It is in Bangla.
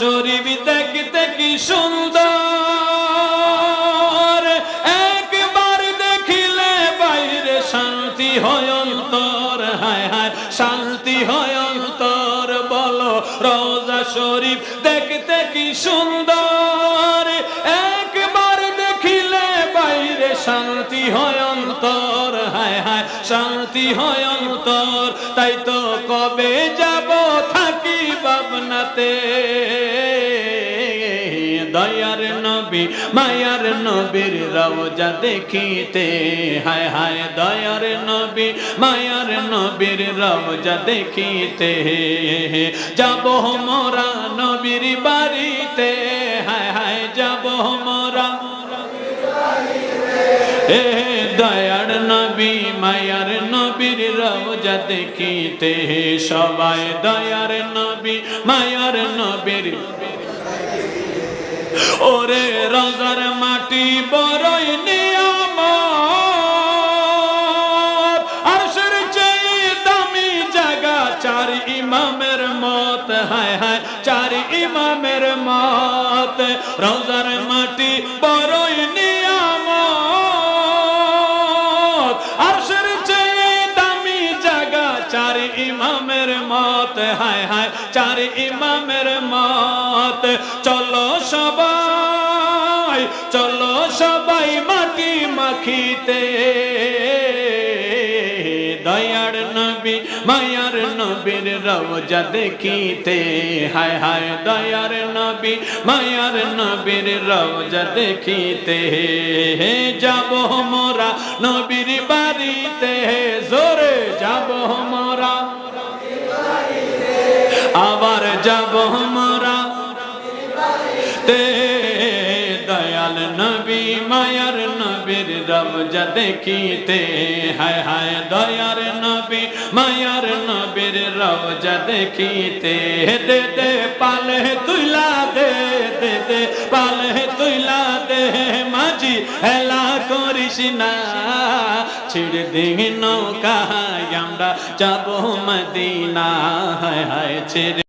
শরীফ দেখতে কি সুন্দর। একবার দেখিলে বাইরে শান্তি হয় হায় হায়, শান্তি হয় বলো, রোজা শরীফ দেখতে কি সুন্দর? একবার দেখিলে বাইরে শান্তি হয় হায় হায়, শান্তি হয় তাই তো কবে যাব ভাবনাতে দয়ার নবী, মায়ার নবীর রওজা দেখিতে। হায় হায় দয়ার নবী, মায়ার নবীর রওজা দেখিতে। যাব মোরা নবীর বাড়িতে। হায় হায় যাব মোরা এ দয়ার নবী, মায়ার নবীর রওজা দেখিতে সবাই। দয়ার নবী, মায়ার নবীর। ওরে রোজার মাটি বড়ই নিয়ম আরশের চেয়ে দামি জায়গা চার ইমামের মত। হায় হায়, চার ইমামের মত। রোজার মাটি মত, হায় হায়, চার ইমামের মত। চলো সবাই চলো সবাই মাটি মাখিতে। দয়ার নবী, মায়ার নবীর রওজা দেখিতে। হায় হায়, দয়ার নবী, মায়ার নবীর রওজা দেখিতে। যাব মোরা নবীর বাড়িতে, জোরে যাব মোরা আবার যাব মোরা তে দয়াল নবী, মায়ার নবীর রবজা দেখিতে। হায় হায় দয়ার নবী, মায়ার নবীর রবজা দেখিতে। দে দে পালে মাঝি হেলা করিস না। ছেড়ে দিন নৌকা আমরা যাব মদিনা হায় হায় ছেড়ে